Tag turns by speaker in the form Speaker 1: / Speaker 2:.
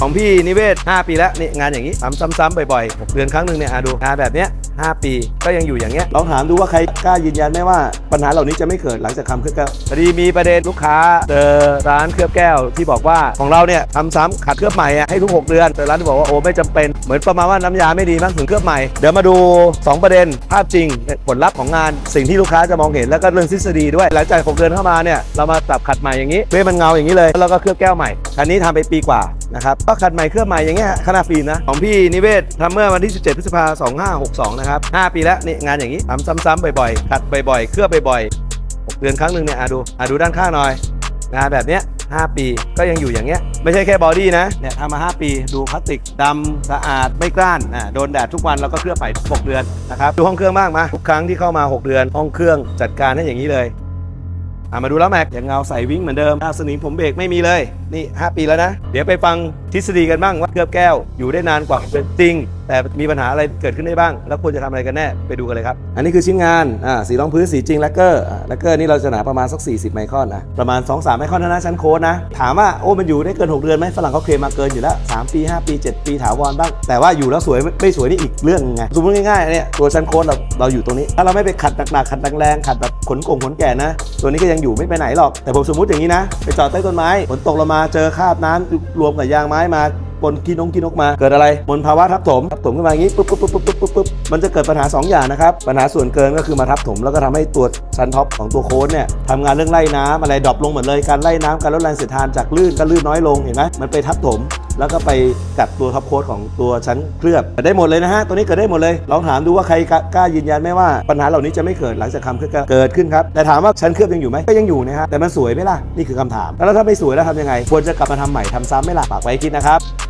Speaker 1: ของพี่นิเวศ 5 ปีแล้วนี่งานอย่างนี้ทำซ้ำๆบ่อยๆหกเดือนครั้งหนึ่งเนี่ยอะดูงานแบบเนี้ย5 ปีก็ยังอยู่อย่างเงี้ยลองถามดูว่าใครกล้ายืนยันไหมว่าปัญหาเหล่านี้จะไม่เกิดหลังจากทำเครื่องแก้วพอดีมีประเด็นลูกค้าเจอร้านเคลือบแก้วที่บอกว่าของเราเนี่ยทำซ้ำขัดเคลือบใหม่อะให้ทุก 6 เดือน แต่ร้านที่บอกว่าโอ้ไม่จำเป็นเหมือนประมาณว่าน้ำยาไม่ดีมั้งถึงเคลือบใหม่เดี๋ยวมาดู 2 ประเด็นภาพจริงผลลัพธ์ของงานสิ่งที่ลูกค้าจะมองเห็นแล้วก็เรื่องทฤษฎีด้วยหลังจาก6เดือนเข้ามาเนี่ยเรามาปรับขัดใหม่อย่างนี้เพื่อมันเงาอย่างนี้เลยแล้วก็เคลือบแก้วใหม่คันนี้ทำไปปีกว่า นะครับก็ขัดใหม่เคลือบใหม่อย่างเงี้ยขนาดฟิล์มนะ ของพี่นิเวศทำเมื่อวันที่ 17 พฤษภาคม 2562 นะครับ 5 ปีแล้วนี่งานอย่างนี้ทำซ้ำๆบ่อยๆขัดบ่อยๆ เคลือบบ่อยๆ6เดือนครั้งหนึ่งเนี่ยอะดูอะดูด้านข้างหน่อยงานแบบเนี้ย5 ปีก็ยังอยู่อย่างเงี้ย ไม่ใช่แค่บอดี้นะเนี่ยทำมา 5 ปีดูพลาสติกดำสะอาดไม่กล้านอะโดนแดดทุกวันแล้วก็เคลือบใหม่ทุก6เดือนนะครับดูห้องเครื่องบ้างมาทุกครั้งที่เข้ามา 6 เดือน ห้องเครื่องจัดการให้อย่างนี้เลยอะมาดูแล้วแม็กอย่างเงาใส่วิ่งเหมือนเดิมหน้าสนิมผมเบรกไม่มีเลย นี่ 5 ปีแล้วนะ เดี๋ยวไปฟังทฤษฎีกันบ้างว่าเคลือบแก้วอยู่ได้นานกว่าเป็นจริง แต่มีปัญหาอะไรเกิดขึ้นได้บ้าง แล้วควรจะทำอะไรกันแน่ไปดูกันเลยครับ อันนี้คือชิ้นงานอ่าสีรองพื้นสีจริงแลกเกอร์แลกเกอร์นี่เราจะหนาประมาณสัก 40 ไมครอนนะประมาณ 2-3 ไมครอนเท่านั้นชั้นโค้ดนะ ถามว่าโอ้มันอยู่ได้เกิน 6 เดือนไหมฝรั่งเขาเคลมมาเกินอยู่แล้ว 3 ปี 5 ปี 7 ปีถาวรบ้างแต่ว่าอยู่แล้วสวยไม่สวยนี่อีกเรื่องไงสมมติง่ายๆเนี่ยตัวชั้นโค้ดเราเราอยู่ตรงนี้ถ้าเราไม่ไปขัดหนักๆขัดแรงๆขัดแบบขนกงขนแก่นะ ตัวนี้ก็ยังอยู่ไม่ไปไหนหรอกแต่ผมสมมติอย่างนี้นะไปจอดใต้ต้นไม้ฝนตกลงมาาเจอคราบน้ำรวมกับยางไม้มาปนกินงกินนกมาเกิดอะไรมลภาวะทับถมทับถมขึ้นมาอย่างนี้ปุ๊บปุ๊บปุ๊บปุ๊บปุ๊บปุ๊บมันจะเกิดปัญหา 2 อย่างนะครับ ปัญหาส่วนเกินก็คือมาทับถม แล้วก็ทำให้ตัวชั้นท็อปของตัวโค้ดเนี่ยทำงานเรื่องไล่น้ำอะไรดรอปลงหมดเลยการไล่น้ำการลดแรงเสียดทานจากลื่นก็ลื่นน้อยลงเห็นไหมมันไปทับถมแล้วก็ไปกัดตัวท็อปโค้ดของตัวชั้นเคลือบเกิดได้หมดเลยนะฮะตัวนี้เกิดได้หมดเลยลองถามดูว่าใครกล้ายืนยันไหมว่าปัญหาเหล่านี้จะไม่เกิดหลังจากคำเคลือบเกิดขึ้นครับแต่ถามว่าชั้นเคลือบยังอยู่ไหมก็ยังอยู่นะฮะแต่มันสวยไหมล่ะนี่คือคำถาม แล้วถ้าไม่สวยแล้วทำยังไงควรจะกลับมาทำใหม่ทำซ้ำไหมล่ะฝากไว้คิดนะครับ